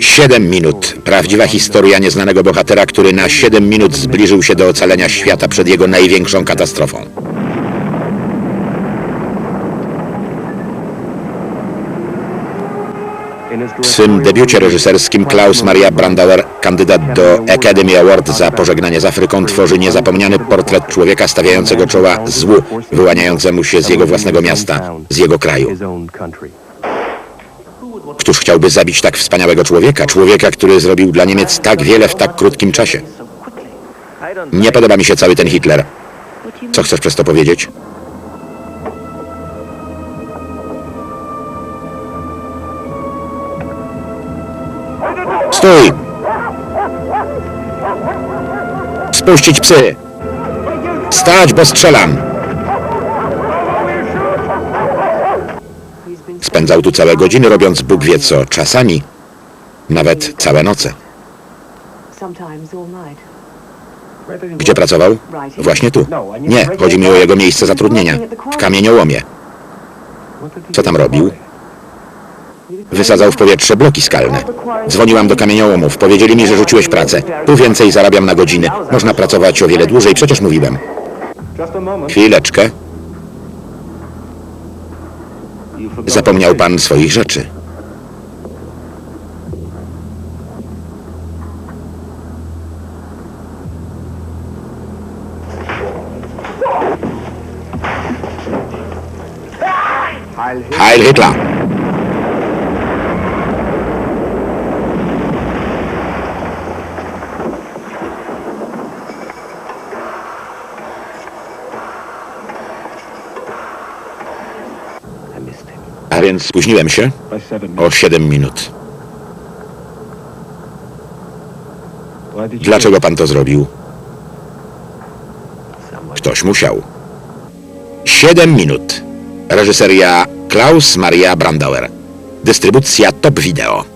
Siedem minut. Prawdziwa historia nieznanego bohatera, który na siedem minut zbliżył się do ocalenia świata przed jego największą katastrofą. W swym debiucie reżyserskim Klaus Maria Brandauer, kandydat do Academy Award za pożegnanie z Afryką, tworzy niezapomniany portret człowieka stawiającego czoła złu wyłaniającemu się z jego własnego miasta, z jego kraju. Któż chciałby zabić tak wspaniałego człowieka? Człowieka, który zrobił dla Niemiec tak wiele w tak krótkim czasie. Nie podoba mi się cały ten Hitler. Co chcesz przez to powiedzieć? Stój! Spuścić psy! Stać, bo strzelam! Spędzał tu całe godziny robiąc Bóg wie co, czasami nawet całe noce. Gdzie pracował? Właśnie tu. Nie, chodzi mi o jego miejsce zatrudnienia. W kamieniołomie. Co tam robił? Wysadzał w powietrze bloki skalne. Dzwoniłam do kamieniołomów. Powiedzieli mi, że rzuciłeś pracę. Tu więcej zarabiam na godziny. Można pracować o wiele dłużej, przecież mówiłem. Chwileczkę. Zapomniał pan swoich rzeczy. Heil Hitler! A więc spóźniłem się o 7 minut. Dlaczego pan to zrobił? Ktoś musiał. 7 minut. Reżyseria Klaus Maria Brandauer. Dystrybucja Top Video.